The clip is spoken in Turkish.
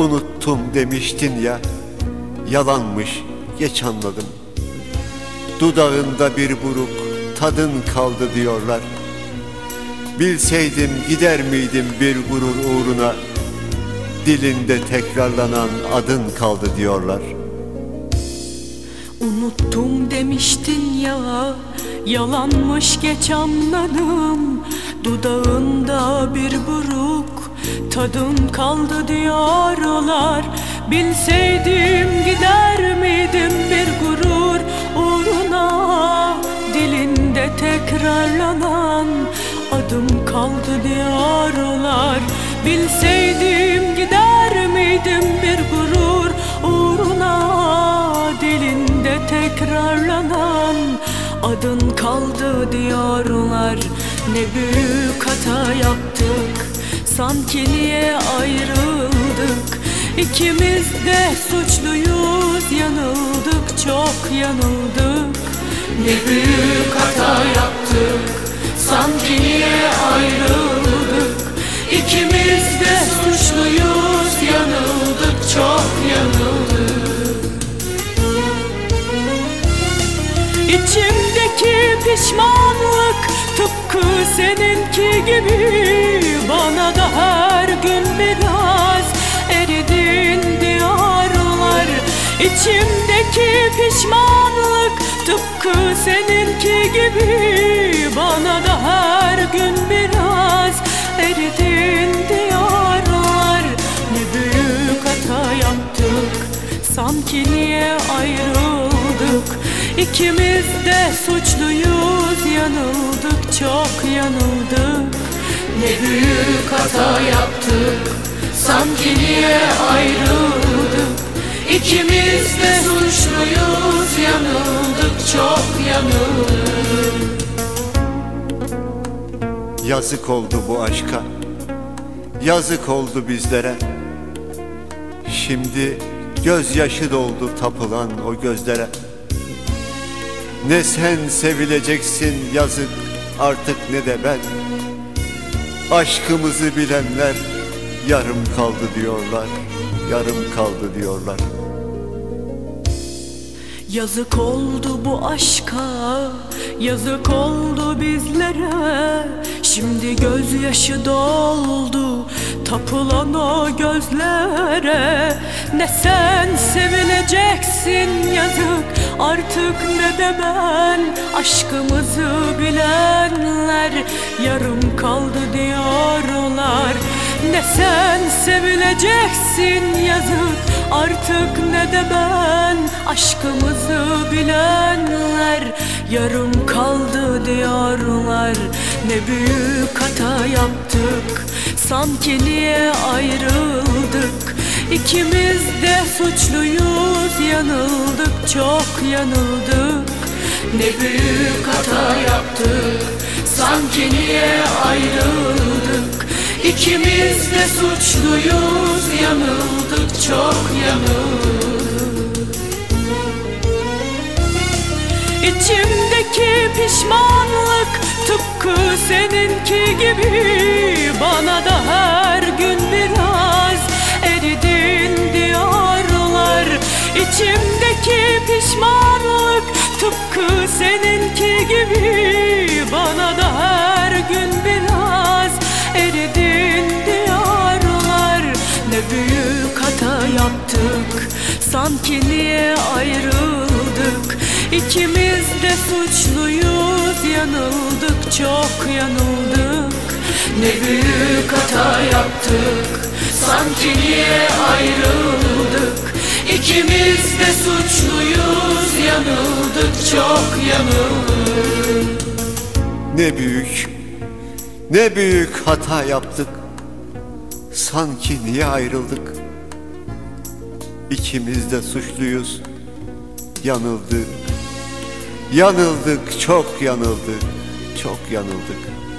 Unuttum demiştin ya. Yalanmış geç anladım. Dudağında bir buruk tadın kaldı diyorlar. Bilseydim gider miydim bir gurur uğruna? Dilinde tekrarlanan adın kaldı diyorlar. Unuttum demiştin ya Yalanmış geç anladım. Dudağında bir buruk Tadın kaldı diyorlar. Bilseydim gider miydim bir gurur uğruna? Dilinde tekrarlanan adım kaldı diyorlar. Bilseydim gider miydim bir gurur uğruna? Dilinde tekrarlanan adın kaldı diyorlar. Ne büyük hata yaptık sanki niye ayrıldık. İkimiz de suçluyuz yanıldık çok yanıldık. Ne büyük hata yaptık sanki niye ayrıldık. İkimiz de suçluyuz yanıldık çok yanıldık İçimdeki pişmanlık tıpkı seninki gibi. Bana da her gün biraz eridin diyorlar İçimdeki pişmanlık tıpkı seninki gibi. Bana da her gün biraz eridin diyorlar Ne büyük hata yaptık sanki niye ayrıldık İkimiz de suçluyuz yanıldık çok yanıldık. Ne büyük hata yaptık sanki niye ayrıldık? İkimiz de suçluyuz yanıldık çok yanıldık. Yazık oldu bu aşka Yazık oldu bizlere. Şimdi gözyaşı doldu tapılan o gözlere Ne sen sevileceksin yazık artık ne de ben. Aşkımızı bilenler yarım kaldı diyorlar Yarım kaldı diyorlar Yazık oldu bu aşka Yazık oldu bizlere. Şimdi gözyaşı doldu Tapılan o gözlere. Ne sen sevileceksin yazık Artık ne de ben. Aşkımızı bilenler Yarım kaldı diyorlar. Ne sen sevileceksin yazık Artık ne de ben aşkımızı bilenler Yarım kaldı diyorlar. Ne büyük hata yaptık Sanki niye ayrıldık? İkimiz de suçluyuz Yanıldık çok yanıldık. Ne büyük hata yaptık Sanki niye ayrıldık? İkimiz de suçluyuz Yanıldık çok yanıldık İçimdeki pişmanlık tıpkı seninki gibi Bana da her gün biraz eridin diyorlar İçimdeki pişmanlık tıpkı seninki gibi Bana da her sanki niye ayrıldık? İkimiz de suçluyuz yanıldık çok yanıldık. Ne büyük hata yaptık sanki niye ayrıldık? İkimiz de suçluyuz yanıldık çok yanıldık. Ne büyük, ne büyük hata yaptık Sanki niye ayrıldık İkimiz de suçluyuz. Yanıldık. Yanıldık, çok yanıldık. Çok yanıldık